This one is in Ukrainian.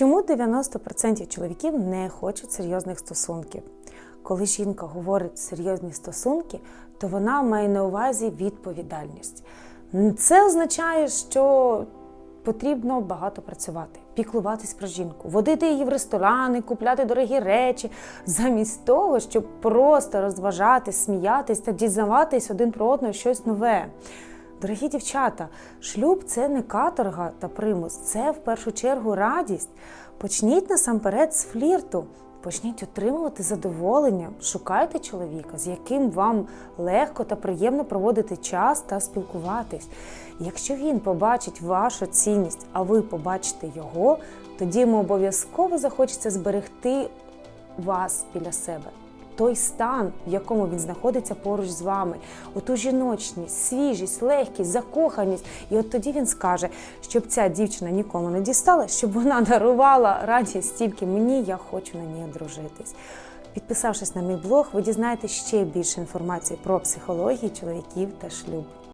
Чому 90% чоловіків не хочуть серйозних стосунків? Коли жінка говорить серйозні стосунки, то вона має на увазі відповідальність. Це означає, що потрібно багато працювати, піклуватись про жінку, водити її в ресторани, купляти дорогі речі, замість того, щоб просто розважати, сміятись та дізнаватись один про одного щось нове. Дорогі дівчата, шлюб це не каторга та примус, це в першу чергу радість. Почніть насамперед з флірту. Почніть отримувати задоволення, шукайте чоловіка, з яким вам легко та приємно проводити час та спілкуватись. Якщо він побачить вашу цінність, а ви побачите його, тоді йому обов'язково захочеться зберегти вас біля себе. Той стан, в якому він знаходиться поруч з вами, оту жіночність, свіжість, легкість, закоханість. І от тоді він скаже, щоб ця дівчина нікому не дістала, щоб вона дарувала радість тільки мені, я хочу на ній одружитись. Підписавшись на мій блог, ви дізнаєтесь ще більше інформації про психологію чоловіків та шлюб.